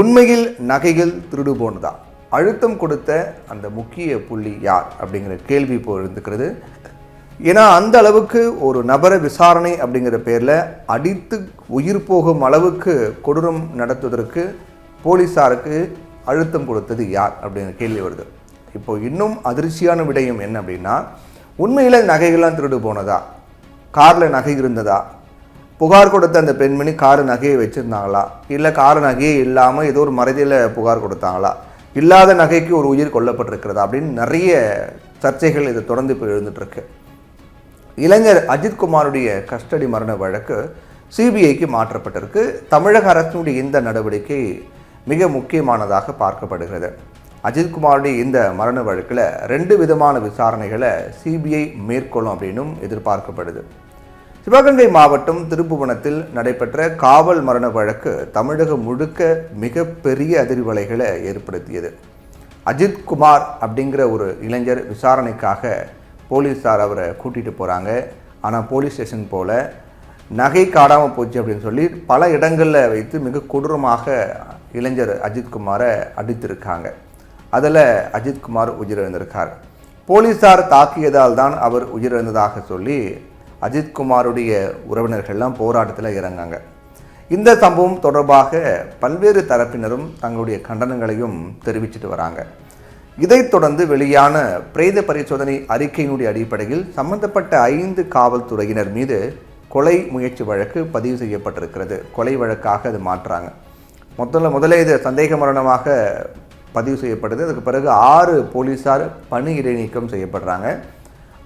உண்மையில் நகைகள் திருடு போனதா? அழுத்தம் கொடுத்த அந்த முக்கிய புள்ளி யார்? அப்படிங்கிற கேள்வி இப்போ இருந்துக்கிறது ஏன்னா அந்த அளவுக்கு ஒரு நபர விசாரணை அப்படிங்கிற பேரில் அடித்து உயிர் போகும் அளவுக்கு கொடூரம் நடத்துவதற்கு போலீஸாருக்கு அழுத்தம் கொடுத்தது யார்? அப்படிங்கிற கேள்வி வருது. இப்போ இன்னும் அதிர்ச்சியான விடயம் என்ன அப்படின்னா உண்மையில் நகைகள்லாம் திருடு போனதா? காரில் நகை இருந்ததா? புகார் கொடுத்த அந்த பெண்மணி காரு நகையை வச்சுருந்தாங்களா? இல்லை காரு நகையே இல்லாமல் ஏதோ ஒரு மறதியில் புகார் கொடுத்தாங்களா? இல்லாத நகைக்கு ஒரு உயிர் கொல்லப்பட்டிருக்கிறதா? அப்படின்னு நிறைய சர்ச்சைகள் இது தொடர்ந்து இப்போ எழுந்துட்டுருக்கு. இளைஞர் அஜித்குமாருடைய கஸ்டடி மரண வழக்கு சிபிஐக்கு மாற்றப்பட்டிருக்கு. தமிழக அரசினுடைய இந்த நடவடிக்கை மிக முக்கியமானதாக பார்க்கப்படுகிறது. அஜித்குமாருடைய இந்த மரண வழக்கில் ரெண்டு விதமான விசாரணைகளை சிபிஐ மேற்கொள்ளும் அப்படின்னும் எதிர்பார்க்கப்படுது. சிவகங்கை மாவட்டம் திருப்புவனத்தில் நடைபெற்ற காவல் மரண வழக்கு தமிழகம் முழுக்க மிகப்பெரிய அதிர்வலைகளை ஏற்படுத்தியது. அஜித் குமார் அப்படிங்கிற ஒரு இளைஞர் விசாரணைக்காக போலீஸார் அவரை கூட்டிகிட்டு போகிறாங்க ஆனால் போலீஸ் ஸ்டேஷன் போல் நகை காடாமல் போச்சு அப்படின்னு சொல்லி பல இடங்களில் வைத்து மிக கொடூரமாக இளைஞர் அஜித்குமாரை அடித்திருக்காங்க. அதில் அஜித்குமார் உயிரிழந்திருக்கார். போலீஸார் தாக்கியதால் தான் அவர் உயிரிழந்ததாக சொல்லி அஜித்குமாருடைய உறவினர்கள்லாம் போராட்டத்தில் இறங்காங்க. இந்த சம்பவம் தொடர்பாக பல்வேறு தரப்பினரும் தங்களுடைய கண்டனங்களையும் தெரிவிச்சிட்டு வராங்க. இதைத் தொடர்ந்து வெளியான பிரேத பரிசோதனை அறிக்கையினுடைய அடிப்படையில் சம்பந்தப்பட்ட ஐந்து காவல்துறையினர் மீது கொலை முயற்சி வழக்கு பதிவு செய்யப்பட்டிருக்கிறது. கொலை வழக்காக அது மாற்றுறாங்க முதல்ல முதலே இது சந்தேக மரணமாக பதிவு செய்யப்படுது. அதுக்கு பிறகு ஆறு போலீஸார் பணி இடைநீக்கம் செய்யப்படுறாங்க.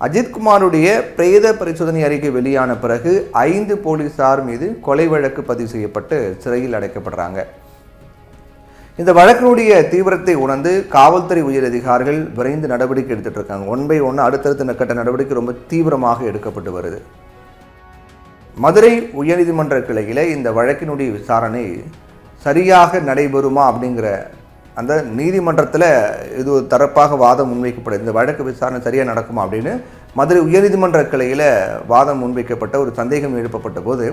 அஜித்குமாருடைய பிரேத பரிசோதனை அறிக்கை வெளியான பிறகு ஐந்து போலீசார் மீது கொலை வழக்கு பதிவு செய்யப்பட்டு சிறையில் அடைக்கப்படுறாங்க. இந்த வழக்கினுடைய தீவிரத்தை உணர்ந்து காவல்துறை உயர் அதிகாரிகள் விரைந்து நடவடிக்கை எடுத்துகிட்டு இருக்காங்க. ஒன் பை ஒன்று அடுத்தடுத்த கட்ட நடவடிக்கை ரொம்ப தீவிரமாக எடுக்கப்பட்டு வருது. மதுரை உயர்நீதிமன்ற கிளையில் இந்த வழக்கினுடைய விசாரணை சரியாக நடைபெறுமா அப்படிங்கிற அந்த நீதிமன்றத்தில் இது ஒரு தரப்பாக வாதம் முன்வைக்கப்படும். இந்த வழக்கு விசாரணை சரியாக நடக்குமா அப்படின்னு மதுரை உயர்நீதிமன்ற கிளையில் வாதம் முன்வைக்கப்பட்ட ஒரு சந்தேகம் எழுப்பப்பட்ட போது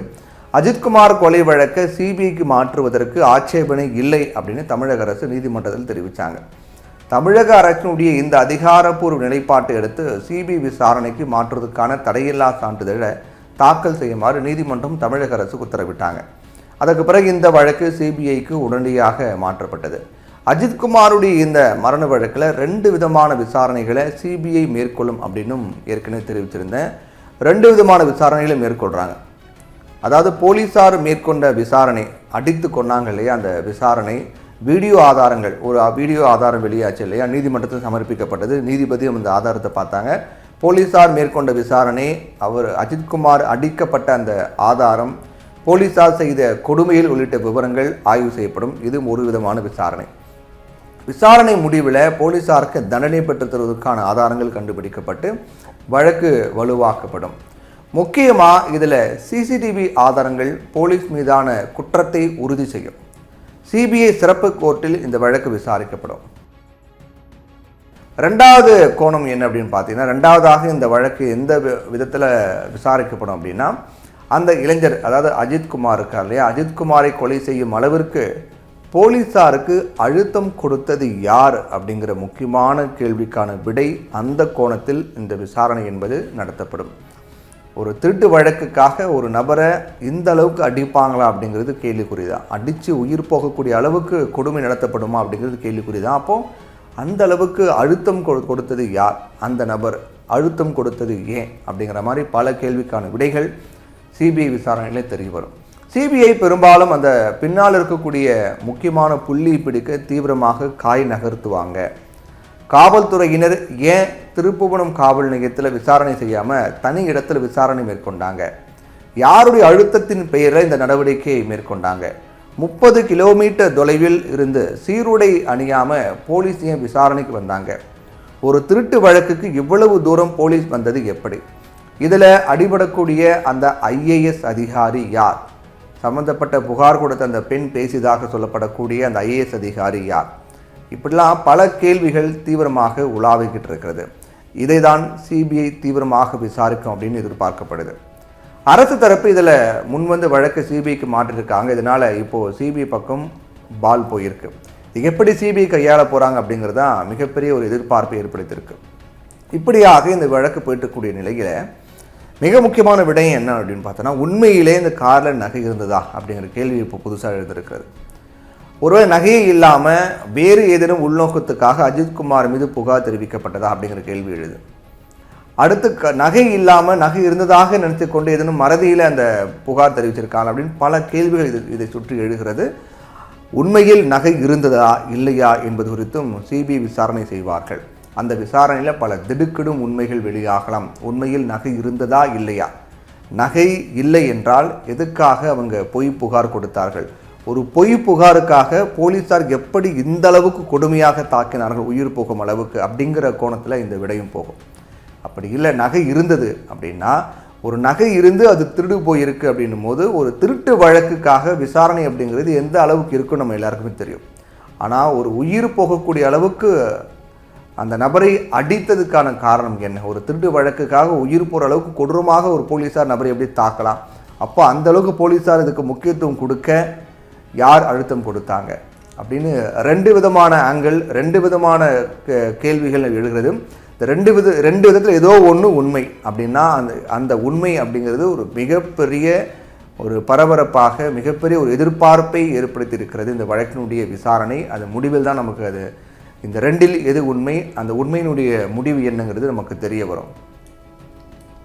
அஜித்குமார் கொலை வழக்கை சிபிஐக்கு மாற்றுவதற்கு ஆட்சேபனை இல்லை அப்படின்னு தமிழக அரசு நீதிமன்றத்தில் தெரிவித்தாங்க தமிழக அரசினுடைய இந்த அதிகாரப்பூர்வ நிலைப்பாட்டை எடுத்து சிபிஐ விசாரணைக்கு மாற்றுவதற்கான தடையில்லா சான்றிதழை தாக்கல் செய்யுமாறு நீதிமன்றம் தமிழக அரசுக்கு உத்தரவிட்டாங்க. அதற்கு பிறகு இந்த வழக்கு சிபிஐக்கு உடனடியாக மாற்றப்பட்டது. அஜித்குமாருடைய இந்த மரண வழக்கில் ரெண்டு விதமான விசாரணைகளை சிபிஐ மேற்கொள்ளும் அப்படின்னும் ஏற்கனவே தெரிவித்திருந்தேன். ரெண்டு விதமான விசாரணைகளை மேற்கொள்கிறாங்க அதாவது போலீஸார் மேற்கொண்ட விசாரணை அடித்து கொண்டாங்க இல்லையா அந்த விசாரணை வீடியோ ஆதாரங்கள் ஒரு வீடியோ ஆதாரம் வெளியாச்சு இல்லையா நீதிமன்றத்தில் சமர்ப்பிக்கப்பட்டது நீதிபதியும் அந்த ஆதாரத்தை பார்த்தாங்க. போலீஸார் மேற்கொண்ட விசாரணை அவர் அஜித்குமார் அடிக்கப்பட்ட அந்த ஆதாரம் போலீஸார் செய்த கொடுமையில் உள்ளிட்ட விவரங்கள் ஆய்வு செய்யப்படும். இது ஒரு விதமான விசாரணை. விசாரணை முடிவில் போலீஸாருக்கு தண்டனை பெற்றுத் தருவதற்கான ஆதாரங்கள் கண்டுபிடிக்கப்பட்டு வழக்கு வலுவாக்கப்படும். முக்கியமாக இதில் சிசிடிவி ஆதாரங்கள் போலீஸ் மீதான குற்றத்தை உறுதி செய்யும். சிபிஐ சிறப்பு கோர்ட்டில் இந்த வழக்கு விசாரிக்கப்படும். ரெண்டாவது கோணம் என்ன அப்படின்னு பார்த்தீங்கன்னா ரெண்டாவதாக இந்த வழக்கு எந்த விதத்தில் விசாரிக்கப்படும் அப்படின்னா அந்த இளைஞர் அதாவது அஜித்குமார் இருக்கார் இல்லையா? அஜித்குமாரை கொலை செய்யும் அளவிற்கு போலீஸாருக்கு அழுத்தம் கொடுத்தது யார் அப்படிங்கிற முக்கியமான கேள்விக்கான விடை அந்த கோணத்தில் இந்த விசாரணை என்பது நடத்தப்படும். ஒரு திருட்டு வழக்குக்காக ஒரு நபரை இந்த அளவுக்கு அடிப்பாங்களா அப்படிங்கிறது கேள்விக்குறிதான் அடித்து உயிர் போகக்கூடிய அளவுக்கு கொடுமை நடத்தப்படுமா அப்படிங்கிறது கேள்விக்குறிதான் அப்போது அந்த அளவுக்கு அழுத்தம் கொடு கொடுத்தது யார்? அந்த நபர் அழுத்தம் கொடுத்தது ஏன் அப்படிங்கிற மாதிரி பல கேள்விக்கான விடைகள் சிபிஐ விசாரணையிலே தெரிய வரும். சிபிஐ பெரும்பாலும் அந்த பின்னால் இருக்கக்கூடிய முக்கியமான புள்ளி பிடிக்க தீவிரமாக காய் நகர்த்துவாங்க. காவல்துறையினர் ஏன் திருப்புவனம் காவல் நிலையத்தில் விசாரணை செய்யாமல் தனி இடத்தில் விசாரணை மேற்கொண்டாங்க? யாருடைய அழுத்தத்தின் பெயரில் இந்த நடவடிக்கையை மேற்கொண்டாங்க? முப்பது கிலோமீட்டர் தொலைவில் இருந்து சீருடை அணியாமல் போலீஸ் ஏன் விசாரணைக்கு வந்தாங்க? ஒரு திருட்டு வழக்குக்கு இவ்வளவு தூரம் போலீஸ் வந்தது எப்படி? இதில் அடிபடக்கூடிய அந்த ஐஏஎஸ் அதிகாரி யார்? சம்பந்தப்பட்ட புகார் கொடுத்த அந்த பெண் பேசியதாக சொல்லப்படக்கூடிய அந்த ஐஏஎஸ் அதிகாரி யார்? இப்படிலாம் பல கேள்விகள் தீவிரமாக உலாவிக்கிட்டு இருக்கிறது. இதை தான் சிபிஐ தீவிரமாக விசாரிக்கும் அப்படின்னு எதிர்பார்க்கப்படுது. அரசு தரப்பு இதில் முன்வந்து வழக்கு சிபிஐக்கு மாற்றிருக்காங்க. இதனால் இப்போது சிபிஐ பக்கம் பால் போயிருக்கு. இது எப்படி சிபிஐ கையாள போகிறாங்க அப்படிங்கிறது தான் மிகப்பெரிய ஒரு எதிர்பார்ப்பை ஏற்படுத்தியிருக்கு. இப்படியாக இந்த வழக்கு போயிட்டுக்கூடிய நிலையில் மிக முக்கியமான விடயம் என்ன அப்படின்னு பார்த்தோன்னா உண்மையிலே இந்த காரில் நகை இருந்ததா அப்படிங்கிற கேள்வி இப்போ புதுசாக எழுந்திருக்கிறது. ஒருவேளை நகையே இல்லாமல் வேறு ஏதேனும் உள்நோக்கத்துக்காக அஜித்குமார் மீது புகார் தெரிவிக்கப்பட்டதா அப்படிங்கிற கேள்வி எழுது. அடுத்து க நகை இல்லாமல் நகை இருந்ததாக நினைத்து கொண்டு ஏதேனும் மறதியில் அந்த புகார் தெரிவிச்சிருக்காங்க அப்படின்னு பல கேள்விகள் இது இதை சுற்றி எழுகிறது. உண்மையில் நகை இருந்ததா இல்லையா என்பது குறித்தும் சிபிஐ விசாரணை செய்வார்கள். அந்த விசாரணையில் பல திடுக்கிடும் உண்மைகள் வெளியாகலாம். உண்மையில் நகை இருந்ததா இல்லையா? நகை இல்லை என்றால் எதுக்காக அவங்க பொய் புகார் கொடுத்தார்கள்? ஒரு பொய் புகாருக்காக போலீசார் எப்படி இந்த அளவுக்கு கொடுமையாக தாக்கினார்கள்? உயிர் போகும் அளவுக்கு அப்படிங்கிற கோணத்தில் இந்த விடையும் போகும். அப்படி இல்லை நகை இருந்தது அப்படின்னா ஒரு நகை இருந்து அது திருடு போயிருக்கு அப்படின்னும் போது ஒரு திருட்டு வழக்குக்காக விசாரணை அப்படிங்கிறது எந்த அளவுக்கு இருக்கும் நம்ம எல்லாருக்குமே தெரியும். ஆனால் ஒரு உயிர் போகக்கூடிய அளவுக்கு அந்த நபரை அடித்ததுக்கான காரணம் என்ன? ஒரு திருட்டு வழக்குக்காக உயிர் போகிற அளவுக்கு கொடூரமாக ஒரு போலீஸார் நபரை எப்படி தாக்கலாம்? அப்போ அந்த அளவுக்கு போலீஸார் இதுக்கு முக்கியத்துவம் கொடுக்க யார் அழுத்தம் கொடுத்தாங்க? அப்படின்னு ரெண்டு விதமான ஆங்கிள் ரெண்டு விதமான கே- கேள்விகள் எழுகிறது. இந்த ரெண்டு வித ரெண்டு விதத்தில் ஏதோ ஒன்று உண்மை அப்படின்னா அந்த அந்த உண்மை அப்படிங்கிறது ஒரு மிகப்பெரிய ஒரு பரபரப்பாக மிகப்பெரிய ஒரு எதிர்பார்ப்பை ஏற்படுத்தி இருக்கிறது இந்த வழக்கினுடைய விசாரணை அது முடிவில் தான் நமக்கு அது இந்த ரெண்டில் எது உண்மை? அந்த உண்மையினுடைய முடிவு என்னங்கிறது நமக்கு தெரிய வரும்.